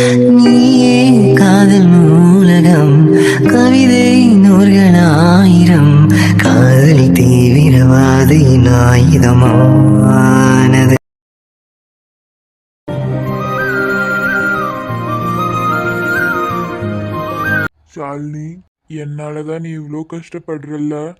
நீயே காதல் நூலகம் கவிதை நூல்களாயிரம் காதல் தீவிரவாதியின் ஆயுதமானது. ஷாலினி என்னாலதான் நீ இவ்வளோ கஷ்டப்படுறல்ல?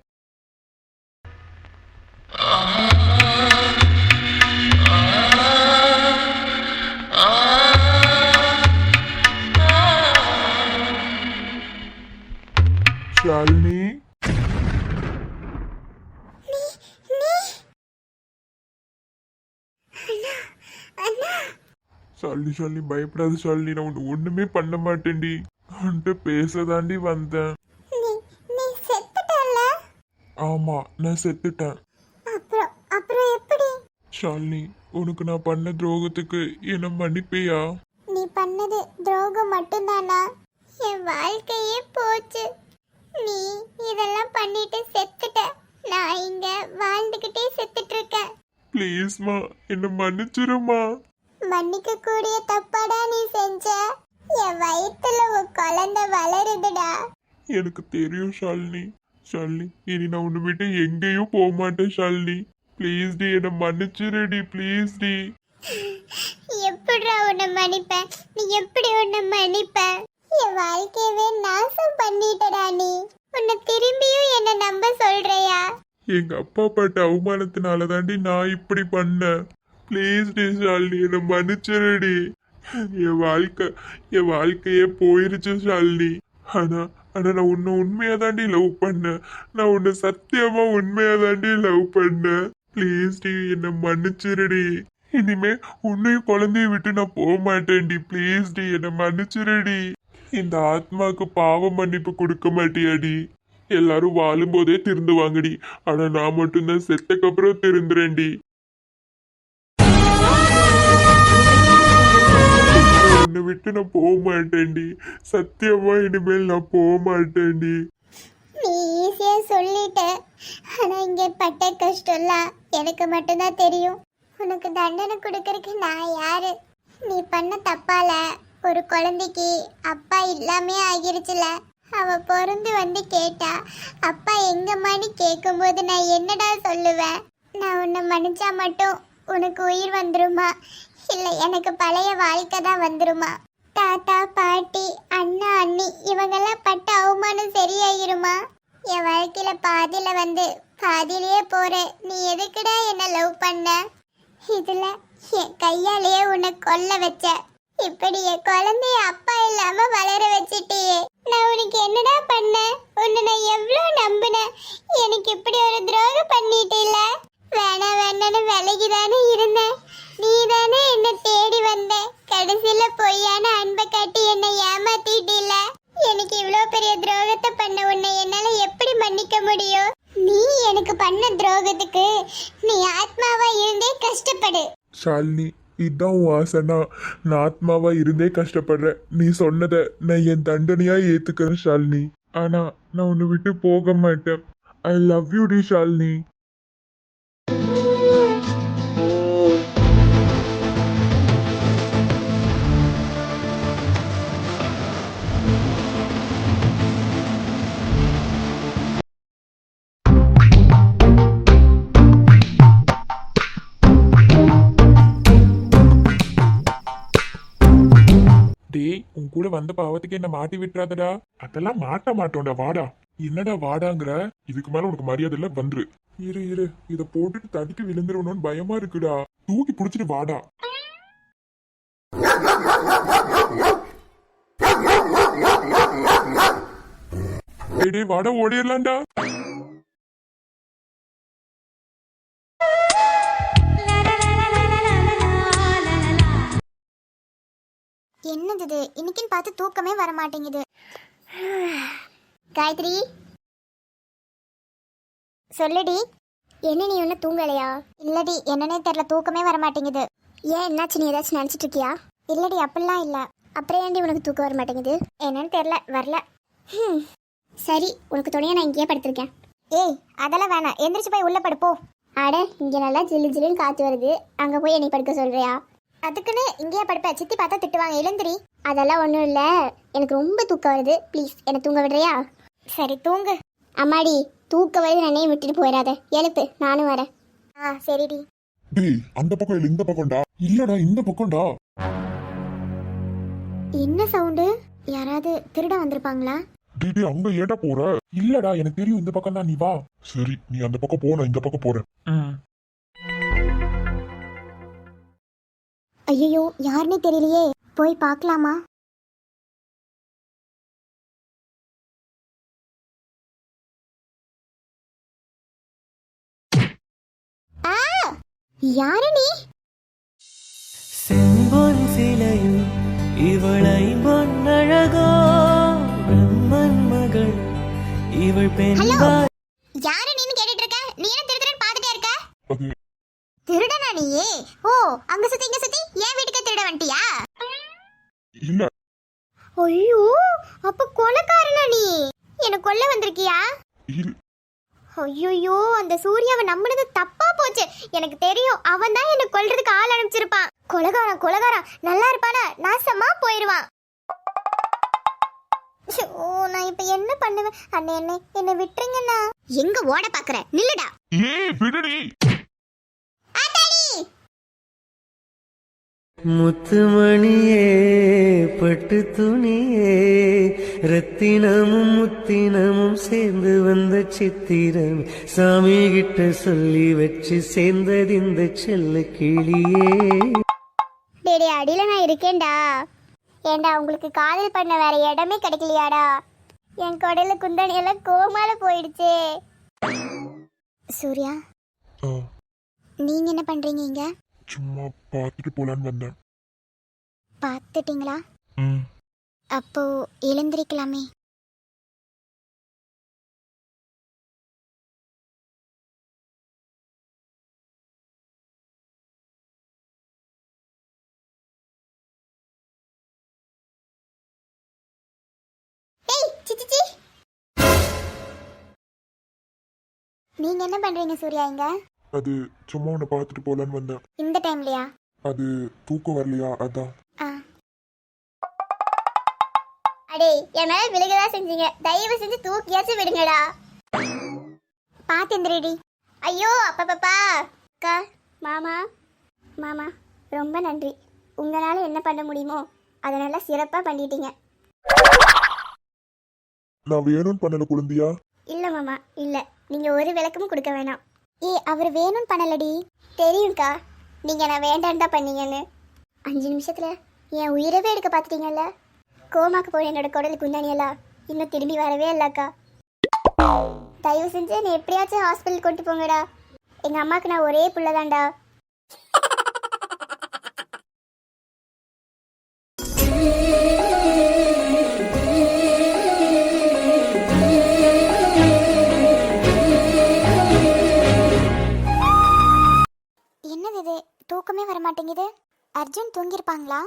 ஷாலினி. ஷாலினி ஷாலினி பயப்படாத ஷாலினி. நான் உன்னை ஒண்ணுமே பண்ண மாட்டேன்டி. பேச தாண்டி வந்தேன். நீ நீ செத்துட்டல்ல? ஆமா நான் செத்துட்டேன். அப்புறம் அப்புறம் எப்படி? ஷாலினி உனக்கு நான் பண்ண துரோகத்துக்கு என்ன மன்னிப்பியா? நீ பண்ணது துரோகம் மட்டும்தானா? என் வாழ்க்கையே போச்சு. நீ இதெல்லாம் பண்ணிட்டு செத்துட்ட. நான் இங்க வாழ்ந்துகிட்டே செத்துட்டு இருக்கேன் ப்ளீஸ்மா என்ன மன்னிச்சிருமா? மன்னிக்க கூடிய தப்பாடா நீ செஞ்ச. என் வயித்துல உன் குழந்தை வளருதுடா. எனக்கு தெரியும் ஷாலினி. ஷாலினி இனி நான் உன்னை விட்டு எங்கேயும் போக மாட்டேன் ஷாலினி. ப்ளீஸ் டி என்னை மன்னிச்சிருடி ப்ளீஸ் டி. எப்படிடா உன்னை மன்னிப்ப நீ எப்படி உன்னை மன்னிப்ப என் வாழ்க்கையவே நாசம் பண்ணிட்டடா நீ. உன்னை திரும்பியும் என்ன நம்ப சொல்றியா? எங்க அப்பா பட்ட அவமானத்தினால தாண்டி நான் இப்படி பண்ணேன். ப்ளீஸ் டி ஷாலினி என்னை மன்னிச்சிருடி. என் வாழ்க்கை என் வாழ்க்கையே போயிருச்சு ஷாலினி. ஆனா ஆனா நான் உன்னை உண்மையா தாண்டி லவ் பண்ணேன். நான் உன்னை சத்தியமா உண்மையா தாண்டி லவ் பண்ணேன். ப்ளீஸ் டி என்னை மன்னிச்சிருடி. இனிமே உன்னையும் குழந்தைய விட்டு நான் போக மாட்டேன்டி. ப்ளீஸ் டி என்னை மன்னிச்சிருடி. இந்த ஆத்மாக்கு பாவ மன்னிப்பு கொடுக்க மாட்டியாடி. எல்லாரும் வாழும்போதே திருந்துவாங்கடி ஆனா நான் மட்டும்தான் செத்தக்கப்புறம் திருந்துறேன்டி. உன்னை விட்டு நான் போக மாட்டேன்டி. சத்தியமா இனிமேல் நான் போக மாட்டேன்டி. நீ ஈஸியா சொல்லிட்ட. ஆனா இங்க பட்ட கஷ்டம்லாம் எனக்கு மட்டும்தான் தெரியும். உனக்கு தண்டனை கொடுக்கறதுக்கு நான் யாரு? நீ பண்ண தப்பால. ஒரு குழந்தைக்கு அப்பா இல்லாமே ஆகிருச்சுல? அவ பிறந்து வந்து கேட்டா அப்பா எங்கம்மான்னு கேட்கும்போது நான் என்னடா சொல்லுவேன்? நான் உன்னை மன்னிச்சா மட்டும் உனக்கு உயிர் வந்துருமா? இல்லை எனக்கு பழைய வாழ்க்கை தான் வந்துருமா? தாத்தா பாட்டி அண்ணா அண்ணி இவங்கெல்லாம் பட்ட அவமானம் சரியாயிருமா? என் வாழ்க்கையில பாதியில வந்து பாதியிலேயே போற நீ எதுக்குடா என்ன லவ் பண்ண? இதுல என் கையாலேயே உன்னை கொல்ல வச்ச. இப்படி என் குழந்தைய அப்பா இல்லாம வளர வச்சிட்டியே. நான் உனக்கு என்னடா பண்ண? உன்னை நான் எவ்வளவு நம்பினேன் எனக்கு இப்படி ஒரு துரோகம் பண்ணிட்டில்ல? வேணா வேணான்னு விலகி தானே இருந்தேன் நீ தானே என்ன தேடி வந்த. கடைசியில பொய்யான அன்பை காட்டி என்னை ஏமாத்திட்டில்ல. எனக்கு இவ்வளோ பெரிய துரோகத்தை பண்ண உன்னை என்னால எப்படி மன்னிக்க முடியும்? நீ எனக்கு பண்ண துரோகத்துக்கு நீ ஆத்மாவா இருந்தே கஷ்டப்படு. ஷாலினி இதான் உன் ஆசைனா நான் ஆத்மாவா இருந்தே கஷ்டப்படுறேன். நீ சொன்னதை நான் என் தண்டனையா ஏத்துக்கிறேன் ஷாலினி. ஆனா நான் உன்னை விட்டு போக மாட்டேன். ஐ லவ் யூ டி ஷாலினி. உன் கூட வந்த பாவத்துக்கு என்ன மாட்டி விட்டுறாதடா. அதெல்லாம் மாட்ட மாட்டோம்டா வாடா. என்னடா வாடாங்கிற? இதுக்கு மேல உனக்கு மரியாதை இல்ல வந்துரு. இரு இரு. இத போட்டுட்டு தடுக்க விழுந்துருவணும்னு பயமா இருக்குடா. தூக்கி புடிச்சிட்டு வாடா. டேய், வாடா ஓடிடலாம்டா. என்னது இது? இன்னைக்குன்னு பார்த்து தூக்கமே வர மாட்டேங்குது. காயத்ரி? சொல்லுடி. என்ன நீ ஒன்றும் தூங்கலையா? இல்லடி என்னன்னே தெரில தூக்கமே வர மாட்டேங்குது. ஏன் என்னாச்சு நீ ஏதாச்சும் நினச்சிட்டு இருக்கியா? இல்லடி அப்படிலாம் இல்லை. அப்புறம் ஏன்டி உனக்கு தூக்கம் வர மாட்டேங்குது? என்னன்னு தெரில வரல. ஹம். சரி உனக்கு துணையாக நான் இங்கேயே படுத்திருக்கேன். ஏய் அதெல்லாம் வேணாம். எந்திரிச்சு போய் உள்ள படுப்போ. அட இங்கே நல்லா ஜில்லு ஜில்லுன்னு காற்று வருது. அங்கே போய் என்னை படுக்க சொல்கிறியா அதுக்குன்னு இங்கேயே படுப்ப சித்தி பார்த்தா திட்டுவாங்க. எழுந்திரி. அதெல்லாம் ஒன்றும் இல்லை. எனக்கு ரொம்ப தூக்கம் வருது. ப்ளீஸ் என்னை தூங்க விடுறியா? சரி தூங்கு. அம்மாடி தூக்க வருது என்னையும் விட்டுட்டு போயிடாத எழுப்பு நானும் வரேன். ஆ சரிடி. டேய் அந்த பக்கம் இல்ல இந்த பக்கம்டா. இல்லடா இந்த பக்கம்டா. என்ன சவுண்டு? யாராவது திருட வந்திருப்பாங்களா? டேய் டேய் அங்க ஏடா போற? இல்லடா எனக்கு தெரியும் இந்த பக்கம் தான் நீ வா. சரி நீ அந்த பக்கம் போ நான் இந்த பக்கம் போறேன். ஐயோ யாருன்னே தெரியலையே. போய் பார்க்கலாமா! யாரு நீ? செம்பொன் சிலையும் இவளை பொன்னழகோ பிரம்மன் மகள் இவள் பெண்பா யாரு நீன்னு கேட்டுட்டு இருக்க? நீ என்ன திருடுறன்னு பார்த்துட்டே இருக்க? திருடனா நீயே ஓ அங்க சுத்தி இங்க சுத்தி. ஏன் வீட்டுக்கு திருட வந்துட்டியா? இல்ல. ஐயோ அப்ப கொலைக்காரனா நீ? என்ன கொல்ல வந்திருக்கியா? ஐயோ அந்த சூர்யாவை நம்பினது தப்பா போச்சு. எனக்கு தெரியும் அவன் தான் என்ன கொல்றதுக்கு ஆள் அனுப்பிச்சிருப்பான். கொலகாரன் கொலகாரன் நல்லா இருப்பானா? நாசமா போயிருவான். ஓ நான் இப்ப என்ன பண்ணுவேன்? அண்ணே என்ன என்ன விட்டுருங்கண்ணா. எங்க ஓட பாக்குற? நில்லுடா. ஏய் விடுடி. முத்துமணியே பட்டு துணியே ரத்தினமும் முத்தினமும் சேர்ந்து வந்த சித்திரம். சாமி கிட்ட சொல்லி வச்சு சேர்ந்தது இந்த செல்ல கிளியே. டேடி அடியில நான் இருக்கேன்டா. ஏண்டா உங்களுக்கு காதல் பண்ண வேற இடமே கிடைக்கலையாடா? என் குடல குந்தாணி எல்லாம் கோமால போயிடுச்சே. சூர்யா நீங்க என்ன பண்றீங்க இங்க? சும்மா பார்த்துட்டு போலான்னு வந்தேன். பார்த்துட்டீங்களா? ம். அப்போ எழுந்திருக்கலாமே. நீங்க என்ன பண்றீங்க சூர்யா இங்க? அது சும்மா உன்னை பார்த்துட்டு போலான்னு வந்தேன். இந்த டைம்லயா? அது தூக்கம் வரலையா? அதான். அடே என் மேல விழுகதா செஞ்சீங்க. தயவு செஞ்சு தூக்கியாச்சும் விடுங்கடா. பாத்தேந்திரடி ஐயோ அப்பா பாப்பா அக்கா மாமா. மாமா ரொம்ப நன்றி. உங்களால என்ன பண்ண முடியுமோ அதை நல்லா சிறப்பா பண்ணிட்டீங்க. நான் வேணும்னு பண்ணல குழந்தையா? இல்ல மாமா இல்ல. நீங்க ஒரு விளக்கமும் கொடுக்க வேணாம். ஏ அவர் வேணும்னு பண்ணலடி. தெரியும்க்கா. நீங்க நான் வேண்டான்னு தான் பண்ணீங்கன்னு. அஞ்சு நிமிஷத்துல என் உயிரவே எடுக்க பார்த்துட்டீங்கல்ல? கோமாக்கு போய் என்னோட குடல் குந்தானியெல்லாம் இன்னும் திரும்பி வரவே இல்லக்கா. தயவு செஞ்சு என்னை எப்படியாச்சும் ஹாஸ்பிட்டல் கொண்டு போங்கடா. எங்க அம்மாக்கு நான் ஒரே புள்ளதாண்டா தூங்கியிருப்பாங்களா?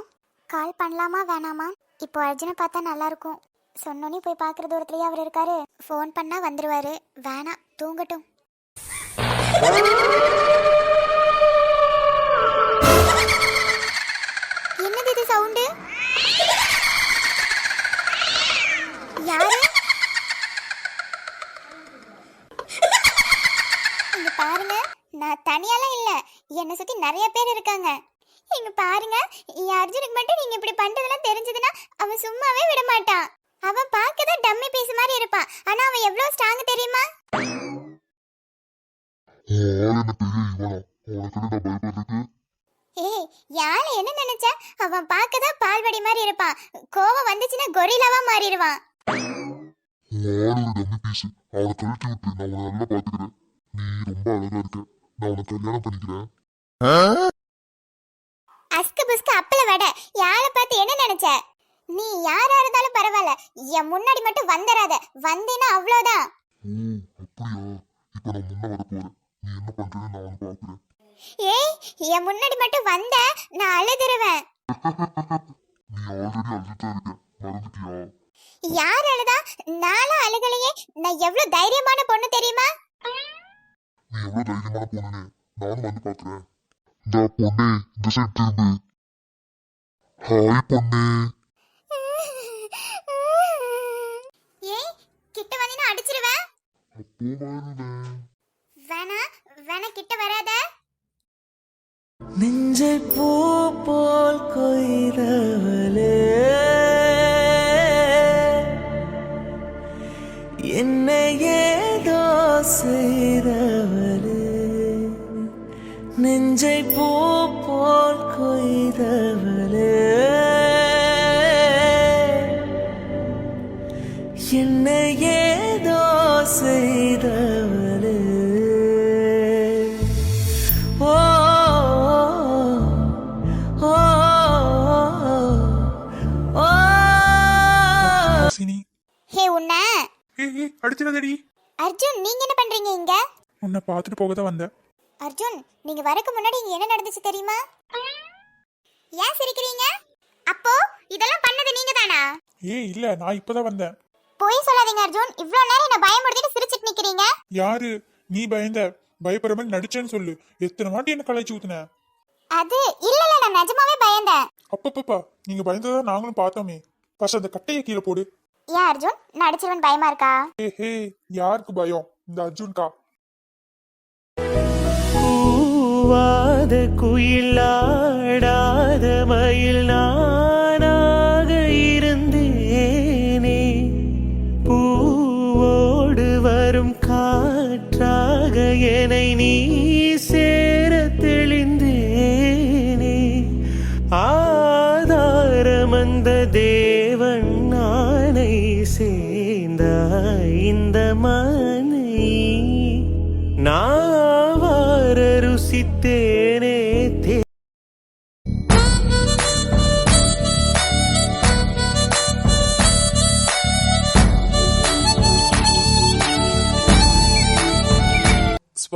கால் பண்ணலாமா வேணாமா? இப்போ அர்ஜுனை பார்த்தா நல்லா இருக்கும் சொன்னோன்னே போய் பார்க்குற தூரத்துலயே அவர் இருக்காரு. ஃபோன் பண்ணா வந்துருவாரு. வேணாம் தூங்கட்டும். என்னது இது சவுண்டு? யாரு? இங்க பாருங்க. நான் தனியாலாம் இல்ல. என்னை சுத்தி நிறைய பேர் இருக்காங்க. இங்க பாருங்க. என் அர்ஜுனுக்கு மட்டும் நீங்க இப்படி பண்றதெல்லாம் தெரிஞ்சதுன்னா அவன் சும்மாவே விட மாட்டான். அவன் பார்க்க தான் டம்மி பீஸ் மாதிரி இருப்பான். ஆனா அவன் எவ்வளவு ஸ்ட்ராங் தெரியுமா? ஏய் யாரை என்ன நினைச்ச? அவன் பார்க்க தான் பால்வடி மாதிரி இருப்பான். கோவம் வந்துச்சுன்னா கொரிலாவா மாறிடுவான். நீ ரொம்ப அழகா இருக்க. நான் உனக்கு கல்யாணம் பண்ணிக்கிறேன். யாரை பார்த்து என்ன நினைச்ச? நீ யாரா இருந்தாலும் பரவாயில்ல. என் முன்னாடி மட்டும் வந்துடாத வந்தேன்னா அப்படியா? இப்ப நான் முன்ன வர போறேன். நீ என்ன பண்றேன்னு நான் வந்து பாக்குறேன். ஏய் என் முன்னாடி மட்டும் வந்த நான் அழுதுருவேன். நீ ஆல்ரெடி அழுதுட்டா இருக்க. மறந்துட்டியா? யார் அழுதா? நானும் அழுகலையே. நான் எவ்வளவு தைரியமான பொண்ணு தெரியுமா? நீ எவ்வளவு தைரியமான பொண்ணுன்னு நானும் வந்து பாக்குறேன். இந்த பொண்ணே இந்த சைடு திரும்பு ஹாய் பொண்ணு. ஏய் கிட்ட வந்தீனா அடிச்சிருவேன் அப்போ வருவேன் வேணா வேணா கிட்ட வராத. நெஞ்சை பூ ஹே உன்ன. அடிச்சிடாதடி. அர்ஜுன் நீங்க என்ன பண்றீங்க இங்க? உன்னை பார்த்துட்டு போக தான் வந்தேன். அர்ஜுன் நீங்க வரக்கு முன்னாடி இங்க என்ன நடந்துச்சு தெரியுமா? ஏன் சிரிக்கிறீங்க? அப்போ இதெல்லாம் பண்ணது நீங்க தானா ஏ இல்ல நான் இப்பதான் வந்தேன். போய் சொல்லாதீங்க அர்ஜுன். இவ்ளோ நேரம் என்ன பயமுறுத்திட்டு சிரிச்சிட்டு நிக்கிறீங்க. யாரு? நீ பயந்த பயப்படுற மாதிரி நடிச்சேன்னு சொல்லு. எத்தனை வாட்டி என்ன கலாய்ச்சி ஊத்துன? அது இல்ல இல்ல நான் நிஜமாவே பயந்தேன். அப்பப்பப்பா நீங்க பயந்ததா நாங்களும் பார்த்தோமே. ஃபர்ஸ்ட் அந்த கட்டையை கீழே போடு. ஏன் அர்ஜுன்? நான் அடிச்சிருவன் பயமா இருக்கா? ஹே யாருக்கு பயம்? இந்த அர்ஜுன்கா. கூவாத குயிலாடாத மயில் நானாக இருந்தேனே. பூவோடு வரும் காற்றாக என்னை நீ சேர தெளிந்தேனே. ஆதாரம் அந்த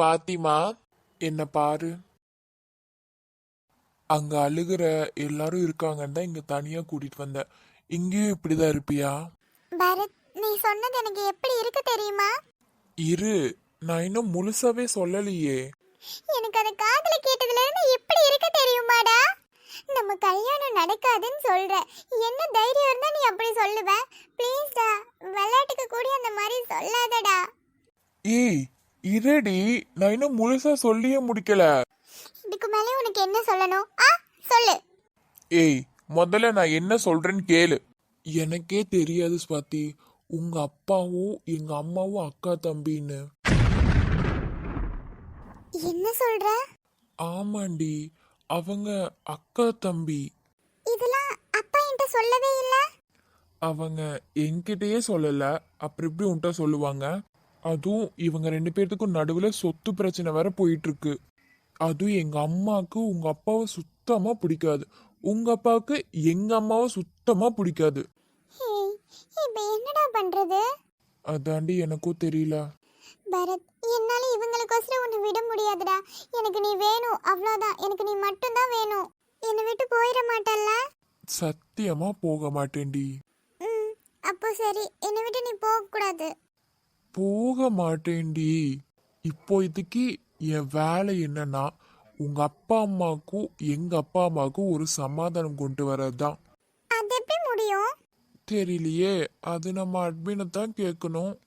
ஸ்வாதிமா என்ன பாரு. அங்க அழுகிற எல்லாரும் இருக்காங்கன்னு தான் இங்க தனியா கூட்டிட்டு வந்தேன் இங்கேயும் இப்படிதான் இருப்பியா? பரத் நீ சொன்னது எனக்கு எப்படி இருக்கு தெரியுமா? இரு நான் இன்னும் முழுசாவே சொல்லலையே. எனக்கு அது காதுல கேட்டதுல இருந்து எப்படி இருக்கு தெரியுமாடா? நம்ம கல்யாணம் நடக்காதுன்னு சொல்ற. என்ன தைரியம் இருந்தா நீ அப்படி சொல்லுவ? ப்ளீஸ்டா விளையாட்டுக்கு கூட அந்த மாதிரி சொல்லாதடா. ஏய் இருடி நான் இன்னும் முழுசா சொல்லியே முடிக்கல. இதுக்கு மேலே உனக்கு என்ன சொல்லணும்? ஆ சொல்லு. ஏய் முதல்ல நான் என்ன சொல்றேன்னு கேளு. எனக்கே தெரியாது ஸ்வாதி உங்க அப்பாவும் எங்க அம்மாவும் அக்கா தம்பின்னு. என்ன சொல்ற? ஆமாண்டி அவங்க அக்கா தம்பி. இதெல்லாம் அப்பா என்கிட்ட சொல்லவே இல்ல? அவங்க என்கிட்டயே சொல்லல அப்புறம் எப்படி உன்கிட்ட சொல்லுவாங்க? அதுவும் இவங்க ரெண்டு பேர்த்துக்கும் நடுவுல சொத்து பிரச்சனை வேற போயிட்டு இருக்கு அதுவும் எங்க அம்மாவுக்கு உங்க அப்பாவை சுத்தமா பிடிக்காது. உங்க அப்பாவுக்கு எங்க அம்மாவை சுத்தமா பிடிக்காது. இப்போ என்னடா பண்றது? அதாண்டி எனக்கும் தெரியல. பரத் என்னால இவங்களுக்கோசரம் உன்னை விட முடியாதுடா. எனக்கு நீ வேணும் அவ்வளோதான் எனக்கு நீ மட்டும்தான் வேணும். என்னை விட்டு போயிட மாட்டல்ல? சத்தியமா போக மாட்டேன்டி. ம் அப்போ சரி. என்னை விட்டு நீ போகக்கூடாது. போக மாட்டேன்டி இப்போதைக்கு என் வேலை என்னன்னா உங்க அப்பா அம்மாவுக்கும் எங்க அப்பா அம்மாவுக்கும் ஒரு சமாதானம் கொண்டு வரதுதான். அது எப்படி முடியும்? தெரியலையே. அது நம்ம அட்மினை தான் கேட்கணும்.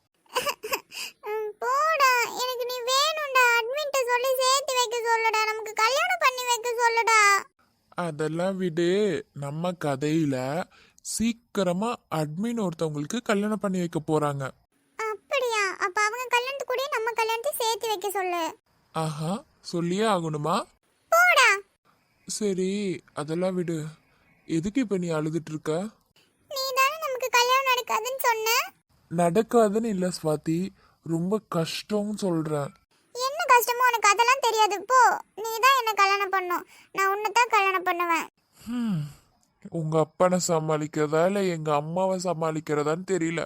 போடா. எனக்கு நீ வேணும்டா. அட்மின்ட்ட சொல்லி சேர்த்து வைக்க சொல்லுடா. நமக்கு கல்யாணம் பண்ணி வைக்க சொல்லுடா. அதெல்லாம் விடு. நம்ம கதையில சீக்கிரமா அட்மின் ஒருத்தவங்களுக்கு கல்யாணம் பண்ணி வைக்க போறாங்க. சேர்த்து வைக்க சொல்லு. ஆஹா சொல்லியே ஆகணுமா? போடா. சரி அதெல்லாம் விடு. எதுக்கு இப்ப நீ அழுதுட்டு இருக்க? நீ தானே நமக்கு கல்யாணம் நடக்காதுன்னு சொன்ன? நடக்காதுன்னு இல்ல ஸ்வாதி ரொம்ப கஷ்டம்னு சொல்றேன் என்ன கஷ்டமோ உனக்கு அதெல்லாம் தெரியாது. போ நீ தான் என்ன கல்யாணம் பண்ணும். நான் உன்னை தான் கல்யாணம் பண்ணுவேன். ஹம். உங்க அப்பனை சமாளிக்கிறதா இல்ல எங்க அம்மாவை சமாளிக்கிறதான்னு தெரியல.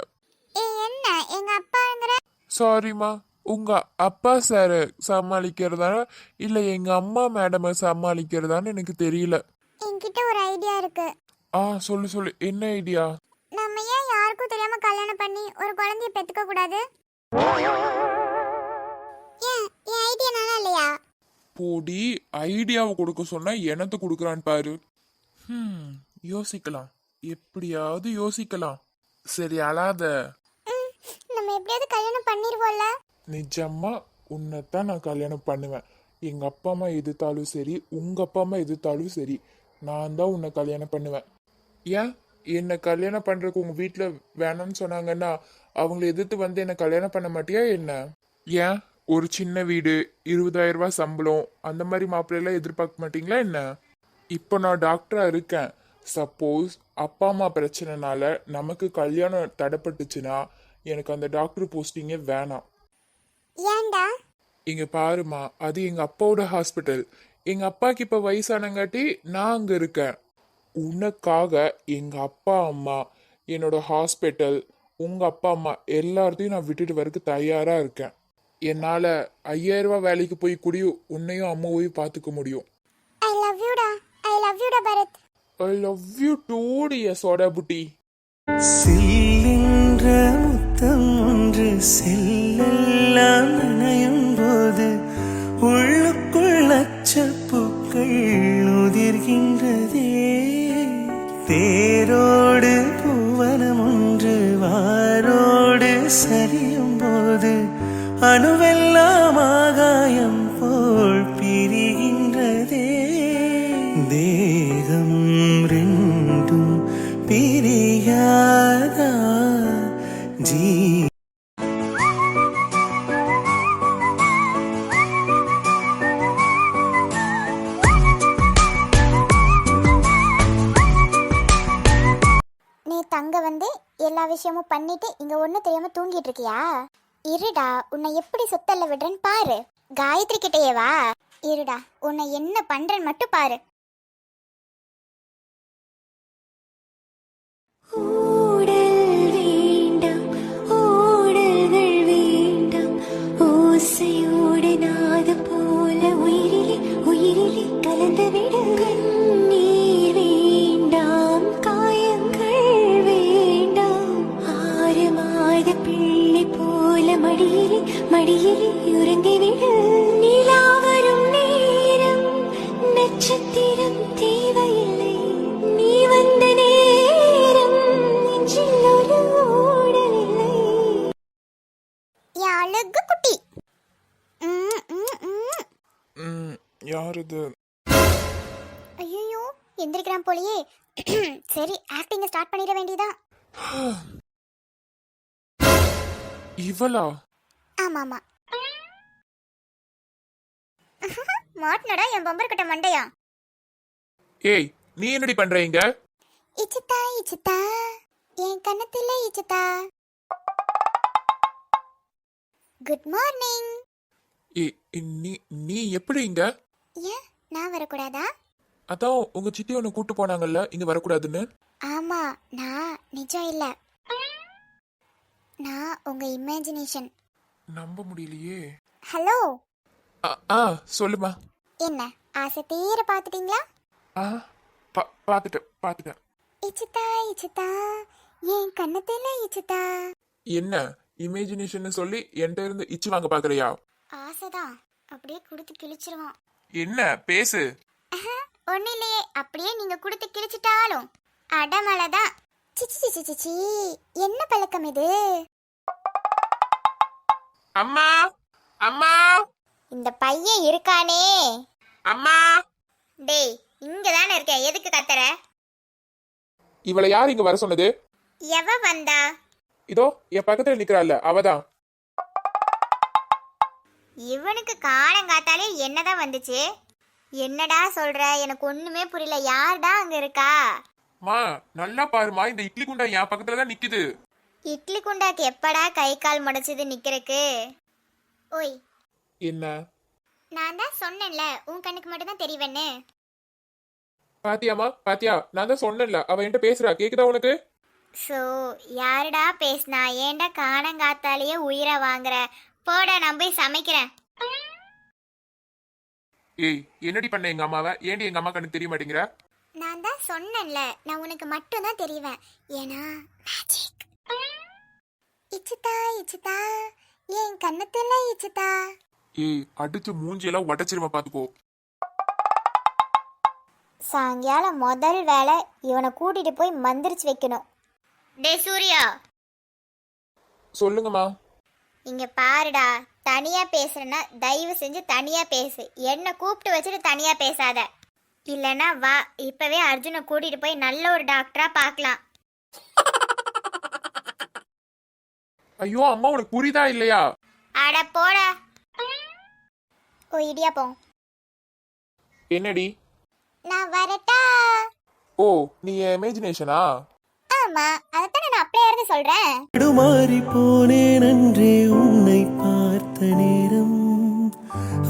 ஏய் என்ன? எங்க அப்பாங்கிற சாரிம்மா உங்க அப்பா சார் சமாளிக்கிறதா? இல்ல எங்க அம்மா மேடமை சமாளிக்கிறதான்னு எனக்கு தெரியல. என்கிட்ட ஒரு ஐடியா இருக்கு. ஆ சொல்லு சொல்லு. என்ன ஐடியா நம்ம ஏன் யாருக்கும் தெரியாம கல்யாணம் பண்ணி ஒரு குழந்தைய பெத்துக்க கூடாது? ஏன்? என் ஐடியா நல்லா இல்லையா? போடி ஐடியாவை கொடுக்க சொன்னா எனக்கு கொடுக்குறான்னு பாரு. ஹம், யோசிக்கலாம். எப்படியாவது யோசிக்கலாம். சரி அழாத. ம், நம்ம எப்படியாவது கல்யாணம் பண்ணிடுவோம்ல நிஜமா உன்னைத்தான் நான் கல்யாணம் பண்ணுவேன். எங்கள் அப்பா அம்மா எதிர்த்தாலும் சரி உங்கள் அப்பா அம்மா எதிர்த்தாலும் சரி நான் தான் உன்னை கல்யாணம் பண்ணுவேன். ஏன்? என்னை கல்யாணம் பண்ணுறதுக்கு உங்கள் வீட்டில் வேணாம்னு சொன்னாங்கன்னா அவங்கள எதிர்த்து வந்து என்னை கல்யாணம் பண்ண மாட்டியா என்ன? ஏன்? ஒரு சின்ன வீடு இருபதாயிரம் ரூபா சம்பளம் அந்த மாதிரி மாப்பிள்ளையெல்லாம் எதிர்பார்க்க மாட்டிங்களா என்ன? இப்போ நான் டாக்டராக இருக்கேன். சப்போஸ் அப்பா அம்மா பிரச்சனைனால நமக்கு கல்யாணம் தடைப்பட்டுச்சுன்னா எனக்கு அந்த டாக்டர் போஸ்டிங்கே வேணாம். ஏன்டா? இங்க பாருமா அது எங்க அப்பாவோட ஹாஸ்பிட்டல் எங்க அப்பாக்கு இப்ப வயசானங்காட்டி நான் அங்க இருக்கேன். உனக்காக எங்க அப்பா அம்மா என்னோட ஹாஸ்பிட்டல் உங்க அப்பா அம்மா எல்லாத்தையும் நான் விட்டுட்டு வரக்கு தயாரா இருக்கேன். என்னால ஐயாயிரம் ரூபாய் வேலைக்கு போய் கூடி உன்னையும் அம்மாவையும் பார்த்துக்க முடியும். ஐ லவ் யூடா ஐ லவ் யூடா பரத். ஐ லவ் யூ டூடி சோடா புட்டி. சில்லின்ற முத்தம் ஒன்று எல்லாம் நினையும் போது உள்ளுக்குள் அச்சப்பூக்கள் உதிர்கின்றதே. தேரோடு பூவனம் ஒன்று வாரோடு சரியும் போது அணுவெல்லாம் விஷயமும் பண்ணிட்டு இங்க ஒண்ணு தெரியாம தூங்கிட்டு இருக்கியா? இருடா உன்னை எப்படி சுத்தல்ல விடுறேன்னு பாரு. காயத்ரி கிட்டேயே வா. இருடா உன்னை என்ன பண்றேன்னு மட்டும் பாரு. ஆக்டிங்க ஸ்டார்ட் பண்ணிட வேண்டியதான் இவளா? ஆமா ஆமா மாட்டினடா என் பம்பர் கட்ட மண்டையா? ஏய் நீ என்னடி பண்ற இங்க? இச்சுத்தா இச்சுத்தா. என் கண்ணத்துல இச்சுத்தா. குட் மார்னிங் நீ நீ எப்படி இங்க? ஏன் நான் வரக்கூடாதா? அதான் உங்க சித்தி உன்னை கூட்டு போனாங்கல்ல இங்க வரக்கூடாதுன்னு. ஆமா நான் நிஜம் இல்ல. நான் உங்க இமேஜினேஷன் நம்ப முடியலையே. ஹலோ ஆ, சொல்லுமா. என்ன ஆசை தீர பாத்துட்டீங்களா ஆ பா பார்த்துட்டேன் பார்த்துட்டேன். இச்சுத்தா இச்சுத்தா என் கண்ணத்துல இச்சுத்தா என்ன இமேஜினேஷன் சொல்லி என்கிட்ட இருந்து இச்சு வாங்க பாக்குறியா ஆசைதான் அப்படியே கொடுத்து கிழிச்சிருவான். என்ன பேசு. ஒன்னும் இல்லையே அப்படியே நீங்க கொடுத்து கிழிச்சிட்டாலும். அடமலைதான் சிச்சி சிச்சி சிச்சி என்ன பழக்கம் இது? அம்மா அம்மா. இந்த பையன் இருக்கானே. அம்மா. டேய் இங்க தானே இருக்க எதுக்கு கத்துற? இவளை யார் இங்க வர சொன்னது? எவ வந்தா? இதோ என் பக்கத்துல நிக்கிறாள்ல அவதான் இவனுக்கு காலங்காத்தாலே என்னதான் வந்துச்சு? என்னடா சொல்ற? எனக்கு ஒண்ணுமே புரியல. யார்டா அங்க இருக்கா? மா நல்லா பாருமா இந்த இட்லி குண்டா என் பக்கத்துல தான் நிக்குது. இட்லி குண்டாக்கு எப்படா கை கால் முடைச்சது நிக்கிறக்கு? ஓய். என்ன? நான் தான் சொன்னேன்ல உன் கண்ணுக்கு மட்டும் தான் தெரியவேன்னு. பாத்தியாமா பாத்தியா நான் தான் சொன்னேன்ல அவ என்கிட்ட பேசுறா கேக்குதா உனக்கு? ஸோ யாருடா பேசுனா ஏன்டா காணங்காத்தாலேயே உயிரை வாங்குற? போடா நான் போய் சமைக்கிறேன். ஏய் என்னடி பண்ண எங்க அம்மாவை? ஏன்டி எங்க அம்மா கண்ணுக்கு தெரிய மாட்டேங்கிற? நான் தான் சொன்னேன்ல நான் உனக்கு மட்டும் தான் தெரிவேன். ஏன்னா மேஜிக் இச்சுதா இச்சுதா என் கண்ணத்துல இச்சுதா ஏய் அடிச்சு மூஞ்சியெல்லாம் உடச்சிருமா பாத்துக்கோ. சாயங்காலம் முதல் வேலை இவனை கூட்டிட்டு போய் மந்திரிச்சு வைக்கணும். டே சூர்யா. சொல்லுங்கம்மா. இங்க பாருடா தனியா பேசுறேன்னா தயவு செஞ்சு தனியா பேசு. என்ன கூப்பிட்டு வச்சுட்டு தனியா பேசாத. இல்லைன்னா வா இப்பவே அர்ஜுனை கூட்டிட்டு போய் நல்ல ஒரு டாக்டரா பார்க்கலாம் ஐயோ அம்மா உனக்கு புரியுதா இல்லையா? அட போடா. ஓ இடியாப்போம் என்னடி? நான் வரட்டா. ஓ நீ இமேஜினேஷனா ஆமா அதைத்தானே நான் அப்படியே இருந்து சொல்றேன். தடுமாறி போனேன் அன்றே உன்னை பார்த்த நேரம்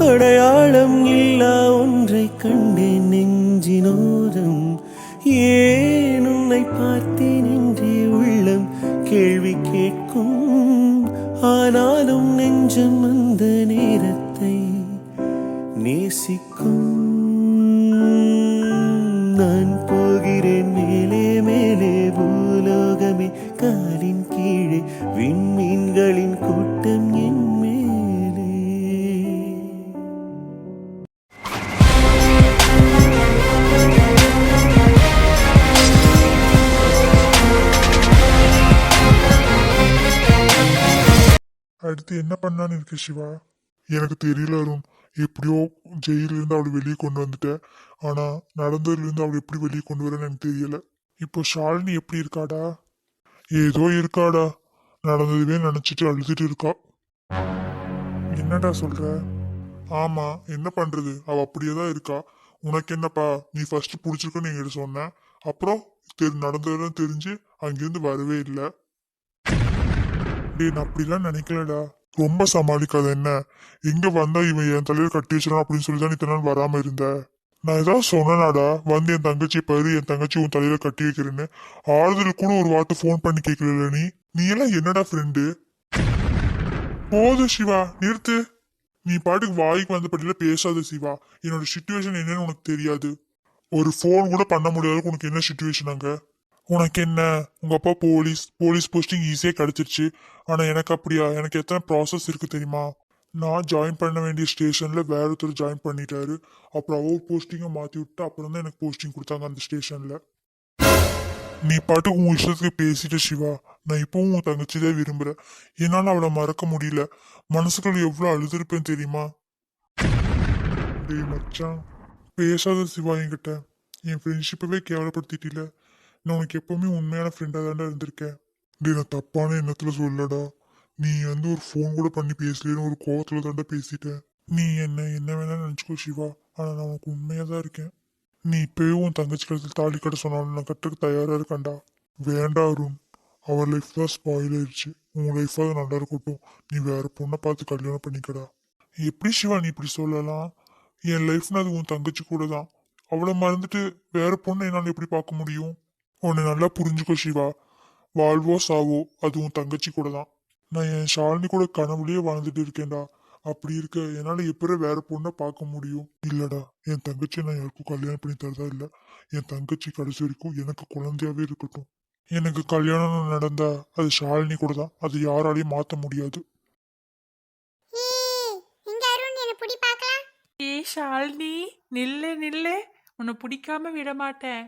அடையாளம் இல்லா ஒன்றை கண்டேன் நெஞ்சினோரம். ஏன் உன்னை பார்த்தேன் என்றே உள்ளம் கேள்வி கேட்கும்? ஆனாலும் நெஞ்சம் அந்த நேரத்தை நேசிக்கும். இருக்கு சிவா. எனக்கு தெரியல அருண். எப்படியோ ஜெயிலிருந்து அவளை வெளியே கொண்டு வந்துட்டேன். ஆனால் நடந்ததுலேருந்து அவளை எப்படி வெளியே கொண்டு வரேன்னு எனக்கு தெரியல. இப்போ ஷாலினி எப்படி இருக்காடா? ஏதோ இருக்காடா. நடந்ததுவே நினச்சிட்டு அழுதுட்டு இருக்கா. என்னடா சொல்கிற ஆமாம் என்ன பண்ணுறது அவள் அப்படியே தான் இருக்கா. உனக்கு என்னப்பா நீ ஃபர்ஸ்ட் பிடிச்சிருக்கன்னு எங்கிட்ட சொன்னேன் அப்புறம் தெரி நடந்ததுலாம் தெரிஞ்சு அங்கேருந்து வரவே இல்லை. நான் அப்படிலாம் நினைக்கலடா. ரொம்ப சமாளிக்காத என்ன? எங்க வந்தா இவன் என் தலையில கட்டி வச்சிடும் அப்படின்னு சொல்லி தான் இத்தனை நாள் வராம இருந்த. நான் ஏதாவது சொன்னனாடா வந்து என் தங்கச்சி பாரு என் தங்கச்சி உன் தலையில கட்டி வைக்கிறேன்னு. ஆறுதல் கூட ஒரு வார்த்தை ஃபோன் பண்ணி கேட்கல நீ? நீ எல்லாம் என்னடா ஃப்ரெண்டு போதும் சிவா நிறுத்து. நீ பாட்டுக்கு வாய்க்கு வந்த படியில பேசாத சிவா. என்னோட சுச்சுவேஷன் என்னன்னு உனக்கு தெரியாது. ஒரு ஃபோன் கூட பண்ண முடியாத உனக்கு என்ன சுச்சுவேஷன் அங்க? உனக்கு என்ன? உங்க அப்பா போலீஸ் போலீஸ் போஸ்டிங் ஈஸியா கிடைச்சிருச்சு. ஆனா எனக்கு அப்படியா? எனக்கு எத்தனை ப்ராசஸ் இருக்கு தெரியுமா? நான் ஜாயின் பண்ண வேண்டிய ஸ்டேஷன்ல வேற ஒருத்தர் ஜாயின் பண்ணிட்டாரு. அப்புறம் அவர் போஸ்டிங்கை மாத்தி விட்டு அப்புறம் தான் எனக்கு போஸ்டிங் கொடுத்தாங்க அந்த ஸ்டேஷன்ல நீ பாட்டுக்கு உன் இஷ்டத்துக்கு பேசிட்ட சிவா. நான் இப்பவும் உன் தங்கச்சி தான் விரும்புறேன். என்னால அவளை மறக்க முடியல. மனசுக்குள்ள எவ்வளவு அழுதுருப்பேன் தெரியுமா? டேய் மச்சான் பேசாத சிவா என்கிட்ட. என் ஃப்ரெண்ட்ஷிப்பவே கேவலப்படுத்திட்டில. நான் உனக்கு எப்பவுமே உண்மையான ஃப்ரெண்டாக தாண்டா இருந்திருக்கேன். டே நான் தப்பான எண்ணத்துல சொல்லடா நீ வந்து ஒரு ஃபோன் கூட பண்ணி பேசலன்னு ஒரு கோவத்துல தாண்டா பேசிட்டேன். நீ என்ன என்ன வேணா நினச்சிக்கோ சிவா. ஆனால் நான் உனக்கு உண்மையாக தான் இருக்கேன். நீ இப்போயும் உன் தங்கச்சி கழுத்தில் தாலி கட்ட சொன்னாலும் நான் கட்டுக்கு தயாராக இருக்கேன்டா. வேண்டா அருண். அவர் லைஃப் தான் ஸ்பாயில் ஆயிடுச்சு உன் லைஃபாக நல்லா இருக்கட்டும். நீ வேற பொண்ணை பார்த்து கல்யாணம் பண்ணிக்கடா. எப்படி சிவா நீ இப்படி சொல்லலாம்? என் லைஃப்னா அது உன் தங்கச்சி கூட தான். அவளை மறந்துட்டு வேற பொண்ணை என்னால் எப்படி பார்க்க முடியும்? உன்னை நல்லா புரிஞ்சுக்கோ சிவா. வாழ்வோ சாவோ அது உன் தங்கச்சி கூட தான் நான் என் ஷாலினி கூட கனவுலயே வாழ்ந்துட்டு இருக்கேன்டா. அப்படி இருக்க என்னால எப்படி வேற பொண்ணை பார்க்க முடியும்? இல்லடா என் தங்கச்சி நான் யாருக்கும் கல்யாணம் பண்ணி தரதா இல்ல. என் தங்கச்சி கடைசி வரைக்கும் எனக்கு குழந்தையாவே இருக்கட்டும். எனக்கு கல்யாணம் நடந்தா அது ஷாலினி கூட தான் அது யாராலையும் மாத்த முடியாது. ஏ ஷாலினி நில்லு நில்லு. உன்னை பிடிக்காம விட மாட்டேன்.